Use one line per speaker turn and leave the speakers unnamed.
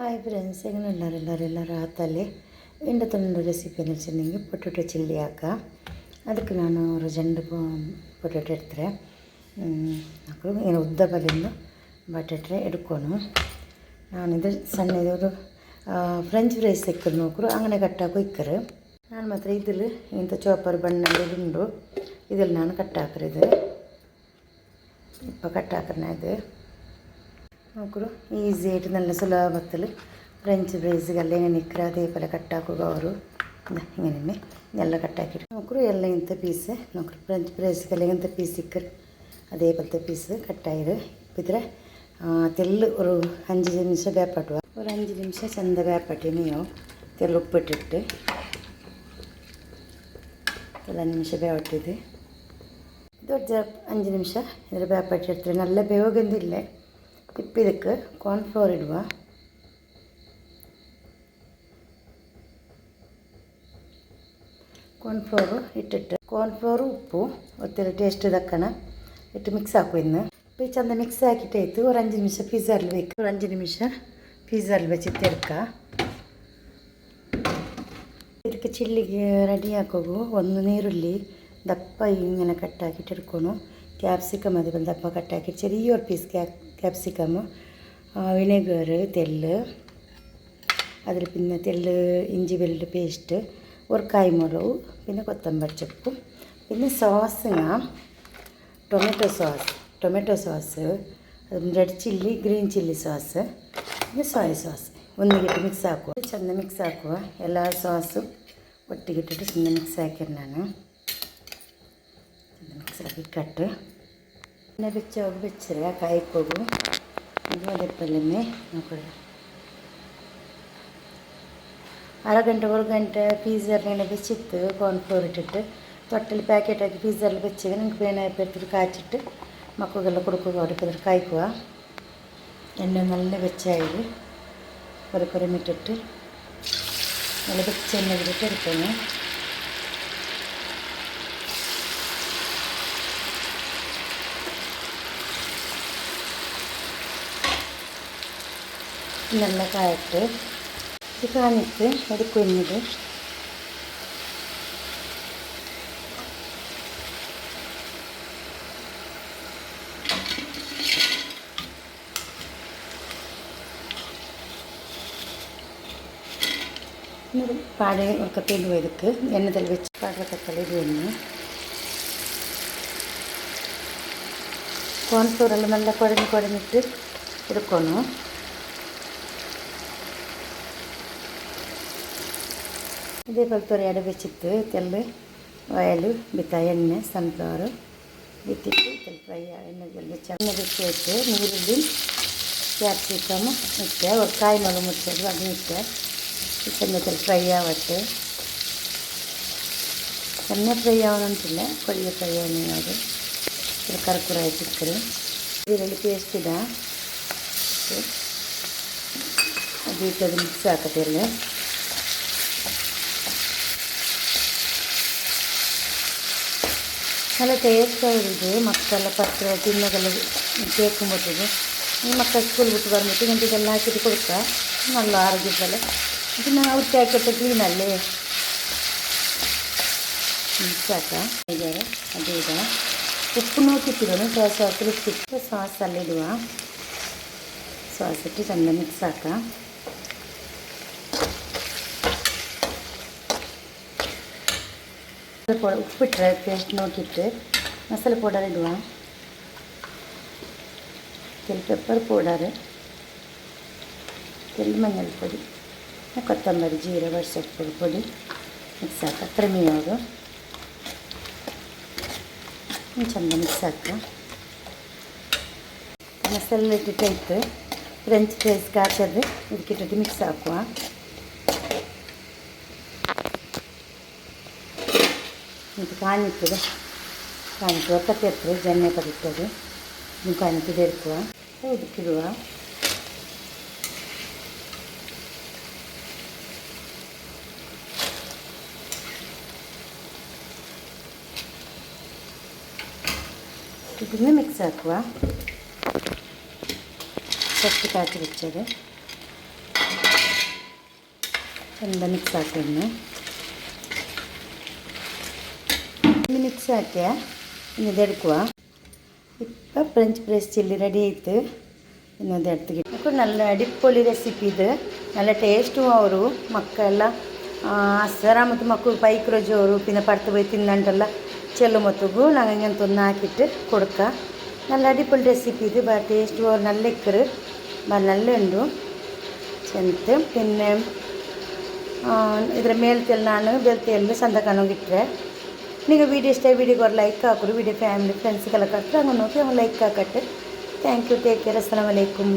Hi friends ಹೆಂಗೆ ಎಲ್ಲರೆಲ್ಲರೂ ಎಲ್ಲರ? ಹತ್ತಲ್ಲಿ ಹೆಂಡ ತೊಂದು ರೆಸಿಪಿ ನೆಲ್ಸಿ ನಿಮಗೆ ಪೊಟೊಟೊ ಚಿಲ್ಲಿ ಹಾಕ. ಅದಕ್ಕೆ ನಾನು ರಜೆಂಡು ಪೊಟೊಟೊ ಇಡ್ತಾರೆ ಇಡ್ತರೆ ಏನು ಉದ್ದ ಬಲಿಂದು ಬಟಾಟ್ರೆ ಇಡ್ಕೊಂಡು ನಾನು ಇದು ಸಣ್ಣ ಇದ್ರು ಫ್ರೆಂಚ್ ರೈಸ್ ಸಿಕ್ಕರು ನೋಕರು ಅಂಗನೆ ಕಟ್ಟಾಕು ಇಕ್ಕರು. ನಾನು ಮಾತ್ರ ಇದ್ರಲ್ಲಿ ಇಂಥ ಚೋಪರ್ ಬಣ್ಣ, ಉಂಡು. ಇದ್ರಲ್ಲಿ ನಾನು ಕಟ್ಟಾಕ್ರೆ ಇದು. ಇಪ್ಪ ಕಟ್ಟಾಕ್ರೆ ನಾ ಇದು. നോക്കൂ ഈസി ആയിട്ട് നല്ല സുലഭത്തിൽ ഫ്രഞ്ച് ഫ്രൈസിಗೆಲ್ಲ ഇങ്ങനെ നിൽക്കുക അതേപോലെ കട്ടാക്കുക ಅವರು ഇങ്ങനെ തന്നെ ಎಲ್ಲ ಕಟ್ಟಾಕಿರಿ ನೋಕ್ರು ಎಲ್ಲ ಇಂಥ ಪೀಸ್ ನೋಕ್ರಿ ಫ್ರೆಂಚ್ ಫ್ರೈಸ್ಗೆಲ್ಲ ഇങ്ങനത്തെ പീസ് ಸಿಕ್ಕರು അതേപോലത്തെ പീസ് കട്ടായത് ഇപ്പിത്ര തെല്ല് ഒരു അഞ്ച് നിമിഷം വേപ്പാട്ടുക ഒരു അഞ്ച് നിമിഷം ചന്ത വേപ്പാട്ടിനെയോ തെല്ല് ഉപ്പിട്ടിട്ട് ಎಲ್ಲ ನಿಮಿಷ ಬೇವಟ್ಟಿದೆ അഞ്ച് ಅഞ്ചು ഇതിൽ ಇದರ എടുത്തിട്ട് നല്ല ನಲ್ಲ ಬೇವೋಗಂದಿಲ್ಲ ഇപ്പം ഇതൊക്കെ. കോൺഫ്ലോർ ഇടുക. കോൺഫ്ലോർ ഇട്ടിട്ട് കോൺഫ്ലോർ ഉപ്പും ഒത്തിരി ടേസ്റ്റ് ഇതാക്കണം ഇട്ട് മിക്സ് ആക്കും ഇന്ന്. ഇപ്പോൾ ഈ ചന്ത മിക്സ് ആക്കിയിട്ട് എത്തു ഒരു അഞ്ച് നിമിഷം ഫീസറിൽ വെക്കും. ഒരു അഞ്ച് നിമിഷം ഫീസറിൽ വെച്ചിട്ട് എടുക്കുക ಇದಕ್ಕೆ ಚಿಲ್ಲಿಗೆ ರೆಡಿ ಹಾಕೋಗು ಒಂದು ദപ്പ ഇങ്ങനെ കട്ടാക്കിയിട്ട് ಕಟ್ಟಾಕಿಟ್ಟಿರ್ಕೊಂಡು ക്യാപ്സിക്കം അതുപോലത്തെ കട്ടാക്കി ചെറിയൊരു പീസ് ക്യാപ്സിക്കം വിനെഗർ തെല്ല് അതിൽ പിന്നെ തെല്ല് ഇഞ്ചി വെല്ലുള്ളി പേസ്റ്റ് ഒരു കൈമുളക് പിന്നെ കൊത്തമ്പരി ചപ്പും പിന്നെ സോസിന് tomato sauce tomato sauce red chilli green chilli sauce ಮತ್ತು ಸೋಯ್ ಸಾಸ್ ಒಂದಿಗಿಟ್ಟು മിക്സ് ആക്കുക ചെന്ന് മിക്സ് ആക്കുക എല്ലാ സോസും ಒಟ್ಟಿಗಿಟ್ಟಿಟ್ಟು ಚೆಂದ ಮಿಕ್ಸ್ ಹಾಕಿರಿ ನಾನು ಮಿಕ್ಸಾಗಿಕ್ಕಟ್ಟು പിന്നെ വെച്ച് ಬಿಚ್ಚಿರ കായ്പോകും ಕೊಡು ಗೋಧಿ ಪಲ್ಯಮೆ ನೋಡ್ಕೊಳ್ಳಿ അരഗണ്ട ഒരു ഗണ്ട പീസറിനെ വെച്ചിട്ട് കോൺഫ്ലോർ ഇട്ടിട്ട് തൊട്ടിൽ പാക്കറ്റാക്കി പീസറിൽ വെച്ച് നിങ്ങൾക്ക് വേണമായപ്പോൾ എടുത്തിട്ട് കാച്ചിട്ട് മക്കൾക്കെല്ലാം കൊടുക്കുക. ഒരുക്കത്തിൽ കായ്ക്കുക എണ്ണ നല്ല വെച്ചായി കുറെ കുറെ ഇട്ടിട്ട് നല്ല വെച്ച് എണ്ണ ഇട്ടിട്ട് എടുക്കണം നല്ല കായട്ട് ഇത് കാണിച്ച് ഒരു കുഞ്ഞിട് പഴയ ഉറക്കത്തിൽ ഒതുക്ക് എണ്ണത്തിൽ വെച്ച് പഴക്കത്തളി വീണ് കോൺഫ്ലോറെല്ലാം നല്ല കുഴഞ്ഞ് കുഴഞ്ഞിട്ട് എടുക്കണം ಇದೇ ಬಲ್ತೋರು ಎಡೆ ಬೆಚ್ಚಿತ್ತು ತೆಲ್ಲ ಆಯಲು ಬಿತ್ತ ಎಣ್ಣೆ ಸನ್ಫ್ಲವರು ಬಿತ್ತಿತ್ತು ಸ್ವಲ್ಪ ಎಣ್ಣೆ ಬೆಚ್ಚ ಎಣ್ಣೆ ಬೆಚ್ಚಿತ್ತು ನೀರುಳ್ಳಿ ಕ್ಯಾಪ್ಸಿಕಮ್ ಇಟ್ಟೆ ಅವ್ರು ಕಾಯಿ ಮಗು ಮುಚ್ಚೋದು ಅದನ್ನ ಇಟ್ಟೆ ಚೆನ್ನ ಸ್ವಲ್ಪ ಫ್ರೈ ಆವತ್ತು ಚೆನ್ನ ಫ್ರೈ ಆವನಂತಿಲ್ಲ ಕೊಯ್ಯ ಫ್ರೈ ಆವನೇನಾದ್ರು ಕರ್ಪೂರ ಹಾಕಿಕ್ಕರು ಈರುಳ್ಳಿ ಪೇಸ್ಟ್ ಇದ ಅದು ಇಟ್ಟು ಅದು ಮಿಕ್ಸ್ ಹಾಕತ್ತೆ നല്ല ടേസ്റ്റ് ആയത് മക്കളെ പത്ര തിന്നതെല്ലാം കേൾക്കുമ്പോഴത്തേക്ക് ഈ മക്കൾ സ്കൂൾ വിട്ട് പറഞ്ഞിട്ട് ഇങ്ങനത്തെ ഇതെല്ലാം ആക്കിയിട്ട് കൊടുക്കുക നല്ല ആരോഗ്യത്തിൽ പിന്നെ വൃത്തിയാക്കിയിട്ട് ക്ലീനല്ലേ മിക്സാക്കാം ഇതാറ് അത് ഇടാം ഉപ്പ് നോക്കിയിട്ടിടണം സോസ് സോസിൽ ഉപ്പിട്ട് സോസ് എല്ലാം ഇടുക സോസ് ഇട്ട് ചെന്ന മിക്സാക്കാം ഉപ്പിട്ട് പേസ്റ്റ് നോക്കിയിട്ട് മസാല പൗഡർ ഇടുക തെൽ പെപ്പർ പൗഡർ തെൽ മഞ്ഞൾപ്പൊടി ಕೊತ್ತಂಬರಿ ಜೀರಿಗೆ ಸೊಪ್ಪು ಪುಡಿ ಮಿಕ್ಸ್ ಹಾಕ ಕ್ರಿಮಿ ಹೋಗು ಚೆಂದ ಮಿಕ್ಸ್ ಹಾಕ ಮಸಾಲೆ ಇಟ್ಟಿಟ್ಟು ಫ್ರೆಂಚ್ ಫ್ರೈಸ್ ಕಾಚದು ಇದಕ್ಕಿಟ್ಟಿಟ್ಟು ಮಿಕ್ಸ್ ಹಾಕುವ ಮತ್ತು ಕಾಣಿಸ್ತದೆ ಕಾಣಿಕೆ ಒಪ್ಪತ್ತು ಇರ್ತದೆ ಜನ್ನೆ ಪಡಿತದೆ ನೀವು ಕಾಣಿಕೆ ಬೆರ್ಕುವ ಉದುಕಿಡುವ ಇದನ್ನು ಮಿಕ್ಸ್ ಹಾಕುವ ಫಸ್ಟ್ ಕಾಕಿ ಬಿಚ್ಚದೆ ಚಂದ ಮಿಕ್ಸ್ ಹಾಕೋಣ മിക്സ് ആക്കിയ ഇനി ഇതെടുക്കുക ഇപ്പം ഫ്രഞ്ച് പ്രൈസ് ചില്ലി റെഡി ആയിട്ട് ഇന്ന് ഇത് എടുത്ത് നമുക്ക് നല്ല അടിപൊളി റെസിപ്പി ഇത് നല്ല ടേസ്റ്റും ಅವರು ಮಕ್ಕೆಲ್ಲ ಅಸರಾಮತ್ತು ಮಕ್ಕಳು ಪೈಕ್ರೋ ಜೋರು പിന്നെ ಪಡ್ತು പോയി ತಿನ್ನಂಟಲ್ಲ ചെല്ലുമൊത്തുകു ഞങ്ങൾ ഇങ്ങനത്തെ ഒന്ന് ആക്കിയിട്ട് കൊടുക്കുക നല്ല അടിപൊളി റെസിപ്പി ഇത് ബ ടേസ്റ്റ് ഓർ നല്ല ഇക്കറ് ബ നല്ല ഉണ്ടു ചെന്നിട്ട് പിന്നെ ಇದರ ಮೇಲ್ತೆಲ್ಲ ನಾನು ಬೆಲ್ತೆಲ್ಲ ಸಂದಕನೋಗಿಟ್ರೆ ನಿಮಗೆ ವೀಡಿಯೋ ಇಷ್ಟ ವೀಡಿಯೋಗೆ ಅವ್ರು ಲೈಕ್ ಹಾಕೋರು ವೀಡಿಯೋ ಫ್ಯಾಮಿಲಿ ಫ್ರೆಂಡ್ಸ್ಗೆಲ್ಲ ಕಟ್ಟರೆ ಹಂಗೆ ನೋಡಿ ಅವ್ರು like ಹಾಕಟ್ಟೆ thank you take care ಅಸ್ಸಲಾಮ್ ಅಲೈಕುಮ್